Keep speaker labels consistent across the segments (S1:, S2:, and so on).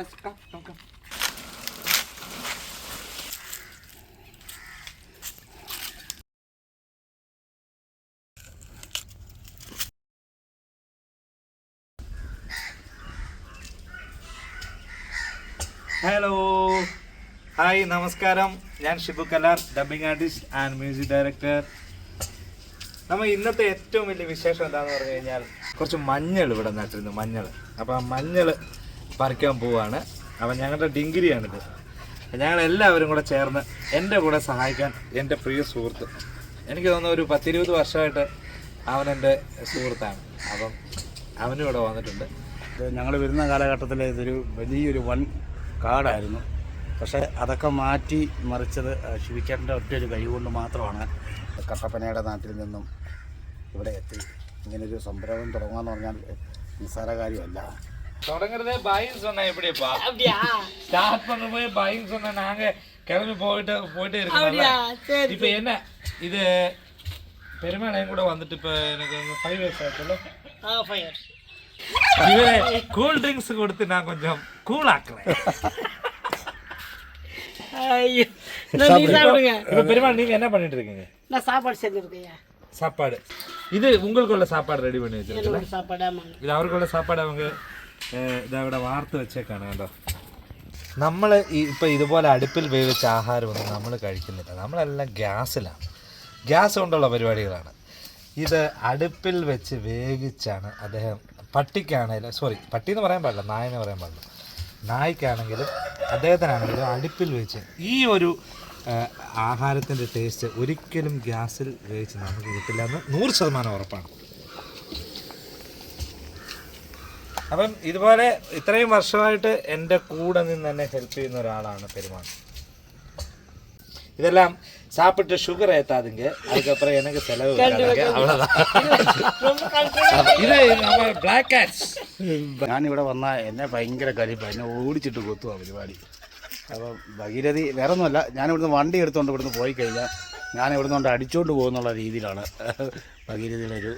S1: let's komm, komm, komm. Hello hi നമസ്കാരം. ഞാൻ Shibu Kalar dubbing artist and music director നമ്മൾ ഇന്നത്തെ ഏറ്റവും വലിയ വിശേഷം എന്താണെന്ന് പറഞ്ഞു കഴിഞ്ഞാൽ കുറച്ച് മഞ്ഞൾ ഇവിടെ നട്ടിരുന്നു മഞ്ഞൾ. അപ്പോൾ ആ മഞ്ഞൾ പറിക്കാൻ പോവുകയാണ് അപ്പം ഞങ്ങളുടെ ഡിഗ്രിയാണിത് ഞങ്ങളെല്ലാവരും കൂടെ ചേർന്ന് എന്റെ കൂടെ സഹായിക്കാൻ എന്റെ പ്രിയ സുഹൃത്ത്. എനിക്ക് തോന്നുന്നു ഒരു പത്തിരുപത് വർഷമായിട്ട് അവൻ എന്റെ സുഹൃത്താണ്. അപ്പം അവനും ഇവിടെ വന്നിട്ടുണ്ട്.
S2: ഞങ്ങൾ വരുന്ന കാലഘട്ടത്തിൽ ഇതൊരു വലിയൊരു വൻ കാടായിരുന്നു. പക്ഷേ അതൊക്കെ മാറ്റി മറിച്ചത് ശിവിക്കേട്ടന്റെ ഒറ്റ ഒരു കൈ കൊണ്ട് മാത്രമാണ് കട്ടപ്പനയുടെ നാട്ടിൽ നിന്നും ഇവിടെ എത്തി. ഇങ്ങനൊരു സംരംഭം തുടങ്ങുക എന്ന് പറഞ്ഞാൽ നിസ്സാര കാര്യമല്ല.
S1: தொடங்குறதே பாயின்னு சொன்னா எப்படிப்பா அப்படியா? ஸ்டார்ட் பண்ணும்போது பாயின்னு சொன்ன நாங்க கிளம்பி போயிட்டு போயிட்டே இருக்கோம் இப்போ என்ன? இது பெருமாள் கூட வந்துட்டு இப்ப எனக்கு ஃபைவ் இயர்ஸ் ஆச்சுல்ல. ஃபைவ் இயர்ஸ் இவரே கூல் ட்ரிங்க்ஸ் கொடுத்து நான் கொஞ்சம் கூல் ஆக்குறேன்.
S3: ஐயோ.
S1: பெருமாள் நீங்க என்ன பண்ணிட்டு இருக்கீங்க?
S3: நான் சாப்பாடு செஞ்சுருக்கேன்.
S1: சாப்பாடு. இது உங்களுக்குள்ள சாப்பாடு ரெடி பண்ணி
S3: வச்சிருக்கீங்க
S1: இது அவருக்குள்ள சாப்பாடு அவங்க? ഇതവിടെ വാർത്ത് വെച്ചേക്കാണ് കേട്ടോ നമ്മൾ ഇപ്പം ഇതുപോലെ അടുപ്പിൽ വേവിച്ച ആഹാരമൊന്നും നമ്മൾ കഴിക്കുന്നില്ല. നമ്മളെല്ലാം ഗ്യാസിലാണ്. ഗ്യാസ് കൊണ്ടുള്ള പരിപാടികളാണ്. ഇത് അടുപ്പിൽ വെച്ച് വേവിച്ചാണ് അദ്ദേഹം പട്ടിക്കാണെങ്കിലും സോറി പട്ടി എന്ന് പറയാൻ പാടില്ല നായെന്ന് പറയാൻ പാടില്ല. നായ്ക്കാണെങ്കിലും അദ്ദേഹത്തിനാണെങ്കിലും അടുപ്പിൽ വെച്ച് ഈ ഒരു ആഹാരത്തിന്റെ ടേസ്റ്റ് ഒരിക്കലും ഗ്യാസിൽ വേവിച്ച് നമുക്ക് കിട്ടില്ല എന്ന് നൂറ് ശതമാനം ഉറപ്പാണ്. അപ്പം ഇതുപോലെ ഇത്രയും വർഷമായിട്ട് എൻ്റെ കൂടെ നിന്ന് എന്നെ ഹെൽപ്പ് ചെയ്യുന്ന ഒരാളാണ് പെരുമാൾ இதெல்லாம் சாப்பிட்டு சுகர் ஏத்தாதுங்க அதுக்கப்புறம் எனக்கு செலவு வராதுங்க. அவ்வளவுதான் இது நம்ம பிளாக் கேட்ஸ்
S2: ഞാനിവിടെ വന്നാൽ എന്നെ ഭയങ്കര കലിപ്പ എന്നെ ഓടിച്ചിട്ട് കൊത്തുവാ പരിപാടി അപ്പം ഭഗീരഥി വേറെ ഒന്നുമല്ല ഞാൻ ഇവിടുന്ന് വണ്ടി എടുത്തുകൊണ്ട് ഇവിടുന്ന് പോയി കഴിഞ്ഞാൽ ഞാൻ ഇവിടുന്ന് കൊണ്ട് അടിച്ചുകൊണ്ട് പോകുന്നുള്ള രീതിയിലാണ് ഭഗീരഥിയുടെ ഒരു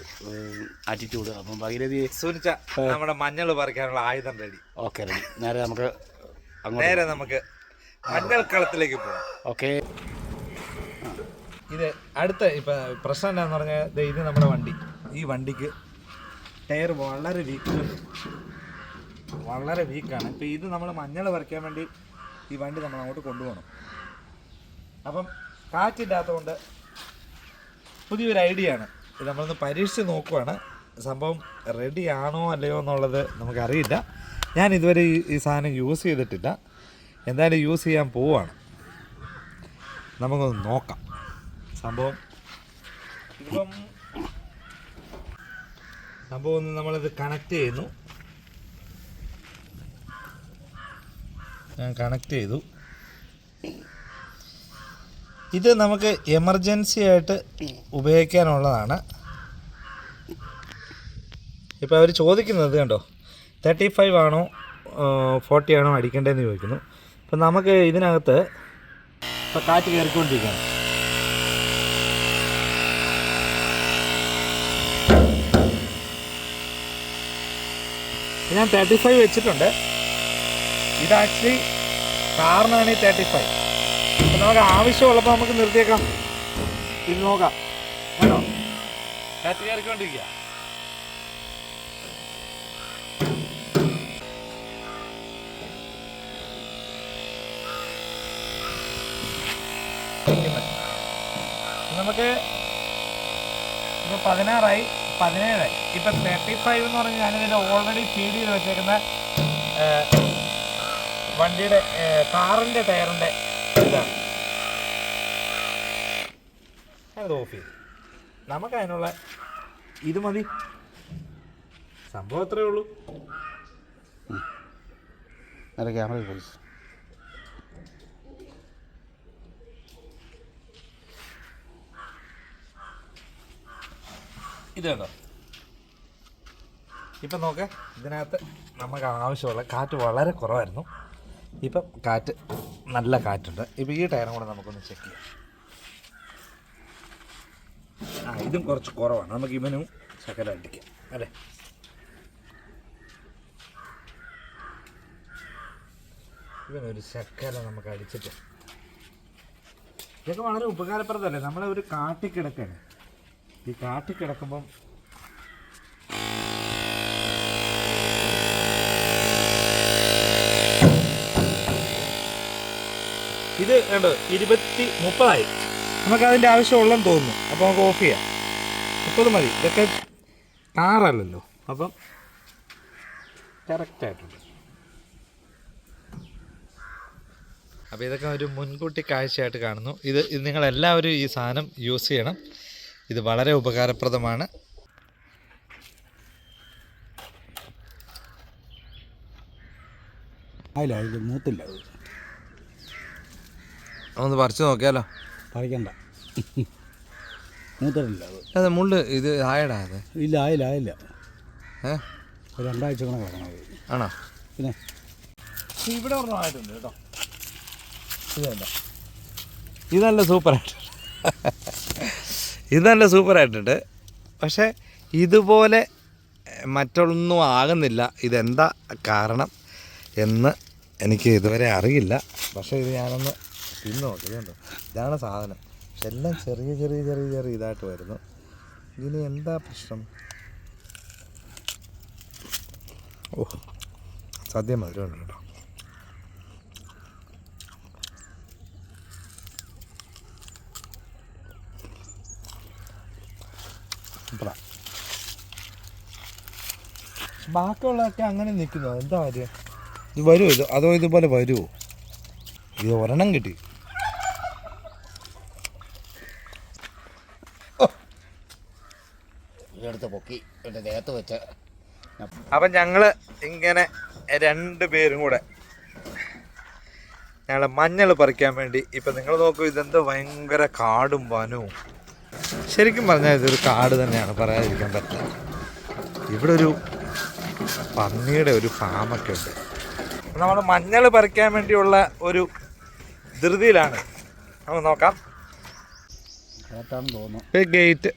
S2: ആറ്റിറ്റ്യൂഡ് അപ്പം ഭഗീരഥി
S1: സുനിച്ച നമ്മുടെ മഞ്ഞൾ പറിക്കാനുള്ള ആയുധം റെഡി
S2: ഓക്കെ റെഡി നേരെ നമുക്ക്
S1: നേരെ നമുക്ക് മഞ്ഞൾ കളത്തിലേക്ക് പോകാം.
S2: ഓക്കെ.
S1: ഇത് അടുത്ത ഇപ്പം പ്രശ്നം എന്താണെന്ന് പറഞ്ഞാൽ ഇത് നമ്മുടെ വണ്ടി. ഈ വണ്ടിക്ക് ടയർ വളരെ വീക്ക് വളരെ വീക്കാണ് ഇപ്പം ഇത് നമ്മൾ മഞ്ഞൾ പറിക്കാൻ വേണ്ടി ഈ വണ്ടി നമ്മൾ അങ്ങോട്ട് കൊണ്ടുപോകണം. അപ്പം കാറ്റില്ലാത്തതുകൊണ്ട് പുതിയൊരു ഐഡിയ ആണ് ഇത് നമ്മളൊന്ന് പരീക്ഷിച്ച് നോക്കുവാണ്. സംഭവം റെഡി ആണോ അല്ലയോ എന്നുള്ളത് നമുക്കറിയില്ല. ഞാൻ ഇതുവരെ ഈ സാധനം യൂസ് ചെയ്തിട്ടില്ല. എന്തായാലും യൂസ് ചെയ്യാൻ പോവാണ്. നമുക്കൊന്ന് നോക്കാം. സംഭവം ഇപ്പം സംഭവം ഒന്ന് നമ്മളിത് കണക്ട് ചെയ്യുന്നു. ഞാൻ കണക്ട് ചെയ്തു. ഇത് നമുക്ക് എമർജൻസി ആയിട്ട് ഉപയോഗിക്കാനുള്ളതാണ്. ഇപ്പോൾ അവർ ചോദിക്കുന്നത് കണ്ടോ? തേർട്ടി ഫൈവ് ആണോ ഫോർട്ടി ആണോ അടിക്കേണ്ടതെന്ന് ചോദിക്കുന്നു. അപ്പം നമുക്ക് ഇതിനകത്ത് ഇപ്പോൾ കാറ്റ് കയറിക്കൊണ്ടിരിക്കുകയാണ്. ഞാൻ തേർട്ടി ഫൈവ് വെച്ചിട്ടുണ്ട്. ഇത് ആക്ച്വലി കാറിനാണ് ഈ തേർട്ടി ഫൈവ് നമുക്ക് ആവശ്യമുള്ളപ്പോൾ നമുക്ക് നിർത്തിയേക്കാം. ഇത് നോക്കാം. ഹലോ കയറിക്കൊണ്ടിരിക്കുക. നമുക്ക് ഇപ്പൊ പതിനാറായി പതിനേഴായി. ഇപ്പൊ തേർട്ടി ഫൈവ് എന്ന് പറഞ്ഞാൽ ഞാനിതിന്റെ ഓൾറെഡി ഫീഡ് ചെയ്ത് വെച്ചേക്കുന്ന വണ്ടിയുടെ കാറിന്റെ ഇതാണ് അത് ഓഫ് ചെയ്തു നമുക്ക് അതിനുള്ള ഇത് മതി. സംഭവം അത്രേ ഉള്ളൂ.
S2: നേരെ ക്യാമറ പോയി
S1: ഇത് ഇപ്പം നോക്ക് ഇതിനകത്ത് നമുക്ക് ആവശ്യമുള്ള കാറ്റ് വളരെ കുറവായിരുന്നു. ഇപ്പം കാറ്റ് നല്ല കാറ്റുണ്ട്. ഇപ്പോൾ ഈ ടയറും കൂടെ നമുക്കൊന്ന് ചെക്ക് ചെയ്യാം. ആ ഇതും കുറച്ച് കുറവാണ്. നമുക്ക് ഇവനും ശകലം അടിക്കാം അല്ലേ? ഇവനൊരു ശക്കല നമുക്ക് അടിച്ചിട്ട്. ഇതൊക്കെ വളരെ ഉപകാരപ്രദമല്ലേ? നമ്മളെ ഒരു കാട്ടിക്കിടക്കാണ് ഈ കാട്ടിക്കിടക്കുമ്പം ഇത് കണ്ടോ ഇരുപത്തി മുപ്പതായി. നമുക്ക് അതിന്റെ ആവശ്യമുള്ളെന്ന് തോന്നുന്നു. അപ്പോൾ നമുക്ക് ഓഫ് ചെയ്യാം. മുപ്പത് മതി. ഇതൊക്കെ കാറല്ലല്ലോ അപ്പം കറക്റ്റായിട്ടുണ്ട് അപ്പോൾ ഇതൊക്കെ ഒരു മുൻകൂട്ടി കാഴ്ചയായിട്ട് കാണുന്നു. ഇത് ഇത് നിങ്ങളെല്ലാവരും ഈ സാധനം യൂസ് ചെയ്യണം. ഇത് വളരെ ഉപകാരപ്രദമാണ്.
S2: അതില്ല ഇത് മൂത്തില്ല അത്
S1: ഒന്ന് പറിച്ചു നോക്കിയാലോ?
S2: പറിക്കണ്ട. മൂത്തിട്ടില്ല അത്.
S1: അതെ മുള്ള് ഇത് ആയടാ അത്.
S2: ഇല്ല ആയില്ല ആയില്ല.
S1: ഏ?
S2: ഒരു രണ്ടാഴ്ച കണക്ക് കിടക്കണം
S1: ആണോ?
S2: പിന്നെ?
S1: ഇവിടെ ഒരെണ്ണം ആയിട്ടുണ്ട് കേട്ടോ. ഇതല്ല. ഇത് നല്ല സൂപ്പറായിട്ടുണ്ട്. ഇത് നല്ല സൂപ്പറായിട്ടുണ്ട്. പക്ഷേ ഇതുപോലെ മറ്റൊന്നും ആകുന്നില്ല. ഇതെന്താ കാരണം എന്ന് എനിക്ക് ഇതുവരെ അറിയില്ല. പക്ഷേ ഇത് ഞാനൊന്ന് തിന്ന് നോക്കി ഇതാണ് സാധനം. പക്ഷെ എല്ലാം ചെറിയ ചെറിയ ചെറിയ ചെറിയ ഇതായിട്ട് വരുന്നു. ഇതിന് എന്താ പ്രശ്നം? ഓ സദ്യ മധുരമുണ്ട് കേട്ടോ. ബാക്കിയുള്ളതൊക്കെ അങ്ങനെ നിൽക്കുന്നു. എന്താ കാര്യം? ഇത് വരുമോ ഇത്? അതോ ഇതുപോലെ വരുമോ? ഇത് ഒരെണ്ണം കിട്ടി.
S2: ഇതെടുത്ത് പൊക്കി എന്റെ ദേഹത്ത് വെച്ച്.
S1: അപ്പം ഞങ്ങൾ ഇങ്ങനെ രണ്ട് പേരും കൂടെ ഞങ്ങളെ മഞ്ഞൾ പറിക്കാൻ വേണ്ടി ഇപ്പം നിങ്ങൾ നോക്കൂ ഇതെന്ത് ഭയങ്കര കാടും വനവും. ശരിക്കും പറഞ്ഞാൽ ഇതൊരു കാട് തന്നെയാണ് പറയാതിരിക്കാൻ പറ്റില്ല. ഇവിടെ ഒരു പന്നിയുടെ ഒരു ഫാമൊക്കെ ഉണ്ട്. നമ്മൾ മഞ്ഞൾ പറിക്കാൻ വേണ്ടിയുള്ള ഒരു ധൃതിയിലാണ്. നമുക്ക് നോക്കാം. ഗേറ്റ്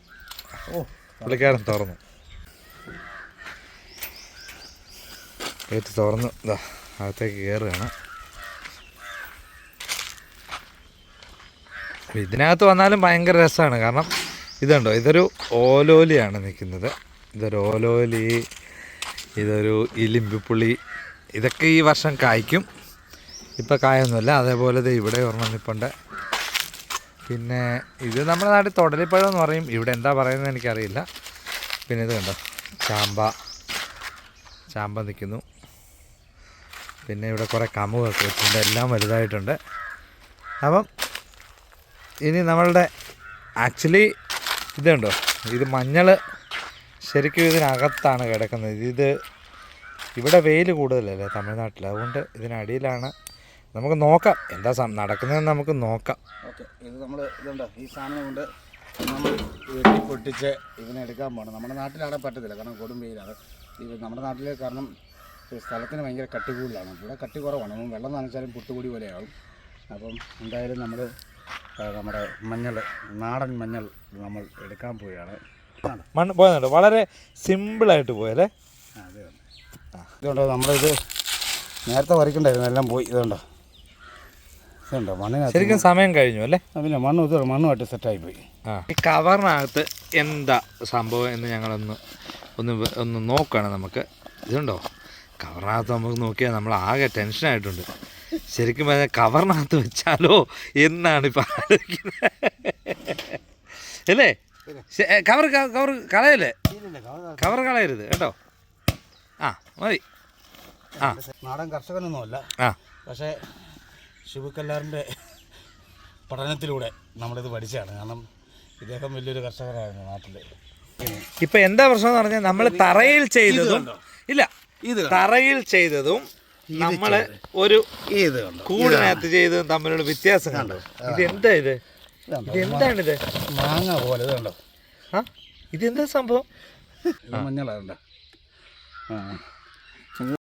S2: ഓ
S1: പുള്ളിക്കാരൻ തുറന്നു. ഗേറ്റ് തുറന്നു. ഇതാ അകത്തേക്ക് കയറുകയാണ് ഇതിനകത്ത് വന്നാലും ഭയങ്കര രസമാണ് കാരണം ഇതുണ്ടോ ഇതൊരു ഓലോലിയാണ് നിൽക്കുന്നത്. ഇതൊരു ഓലോലി ഇതൊരു ഇലിമ്പിപ്പുളി ഇതൊക്കെ ഈ വർഷം കായ്ക്കും. ഇപ്പം കായൊന്നുമില്ല അതേപോലെ ഇത് ഇവിടെ ഒരെണ്ണം നിൽപ്പുണ്ട് പിന്നെ ഇത് നമ്മുടെ നാട്ടിൽ തൊടലിപ്പഴം എന്ന് പറയും. ഇവിടെ എന്താ പറയുന്നത് എനിക്കറിയില്ല. പിന്നെ ഇത് കണ്ടോ? ചാമ്പ. ചാമ്പ നിൽക്കുന്നു പിന്നെ ഇവിടെ കുറേ കമുകൊക്കെ വെച്ചിട്ടുണ്ട്. എല്ലാം വലുതായിട്ടുണ്ട്. അപ്പം ഇനി നമ്മളുടെ ആക്ച്വലി ഇതുണ്ടോ ഇത് മഞ്ഞൾ ശരിക്കും ഇതിനകത്താണ് കിടക്കുന്നത്. ഇത് ഇവിടെ വെയിൽ കൂടുതലല്ലേ തമിഴ്നാട്ടിൽ അതുകൊണ്ട് ഇതിനടിയിലാണ് നമുക്ക് നോക്കാം. എന്താ നടക്കുന്നത് നടക്കുന്നതെന്ന് നമുക്ക് നോക്കാം.
S2: ഓക്കെ ഇത് നമ്മൾ ഇതുണ്ട്? ഈ സാധനം കൊണ്ട് നമ്മൾ വെട്ടി പൊട്ടിച്ച് ഇതിനെടുക്കാൻ പോകണം. നമ്മുടെ നാട്ടിലാണെ പറ്റത്തില്ല കാരണം കൊടും വെയിലാണ്. ഈ നമ്മുടെ നാട്ടിൽ കാരണം സ്ഥലത്തിന് ഭയങ്കര കട്ടി കൂടുതലാണ്. ഇവിടെ കട്ടി കുറവാണ്. നമ്മൾ വെള്ളം നനച്ചാലും പുട്ടുകൂടി പോലെയാവും. അപ്പം എന്തായാലും നമ്മൾ നമ്മുടെ മഞ്ഞൾ നാടൻ മഞ്ഞൾ നമ്മൾ എടുക്കാൻ പോവുകയാണ്.
S1: മണ്ണ് പോയെന്നുണ്ട് വളരെ സിമ്പിളായിട്ട് പോയല്ലേ
S2: അതെ. ഇതുണ്ടോ? നമ്മളിത് നേരത്തെ വരയ്ക്കണ്ടായിരുന്നു. എല്ലാം പോയി. ഇതുണ്ടോ? മണ്ണിനകത്ത്
S1: ശരിക്കും സമയം കഴിഞ്ഞു അല്ലേ?
S2: ആ, പിന്നെ മണ്ണ് ഇത് മണ്ണുമായിട്ട് സെറ്റായി പോയി.
S1: ആ. ഈ കവറിനകത്ത് എന്താ സംഭവം എന്ന് ഞങ്ങളൊന്ന് ഒന്ന് വെ- ഒന്ന് നോക്കുകയാണ് നമുക്ക്. ഇതുണ്ടോ? കവറിനകത്ത് നമുക്ക് നോക്കിയാൽ നമ്മൾ ആകെ ടെൻഷനായിട്ടുണ്ട് ശരിക്കും പറഞ്ഞാൽ കവറിനകത്ത് വെച്ചാലോ എന്നാണ് ഇപ്പം ആലോചിക്കുന്നത്. അല്ലേ? ശ- ഏ, കവർ ക- കവർ കളയല്ലേ? കവർ കളയരുത് കേട്ടോ. ആ മതി. ആ.
S2: നാടൻ കർഷകനൊന്നുമല്ല.
S1: ആ.
S2: പക്ഷേ ശിവക്കല്ലാറിന്റെ പഠനത്തിലൂടെ നമ്മളിത് പഠിച്ചതാണ്. കാരണം ഇദ്ദേഹം വലിയൊരു കർഷകരായിരുന്നു നാട്ടിൽ
S1: ഇപ്പൊ എന്താ പ്രശ്നം എന്ന് പറഞ്ഞാൽ നമ്മൾ തറയിൽ ചെയ്തതും ഇല്ല
S2: ഇത്
S1: തറയിൽ ചെയ്തതും നമ്മൾ ഒരു
S2: ഇത് കണ്ടോ?
S1: കൂടിനകത്ത് ചെയ്തതും തമ്മിലുള്ള വ്യത്യാസം കണ്ടോ? ഇത് എന്താ ഇത്?
S2: എന്താണ്
S1: ഇത് എന്താണിത്?
S2: മാങ്ങ പോലെ ഇത് കണ്ടോ?
S1: ആ ഇതെന്താ സംഭവം?
S2: മഞ്ഞളാ കണ്ടോ? ആ.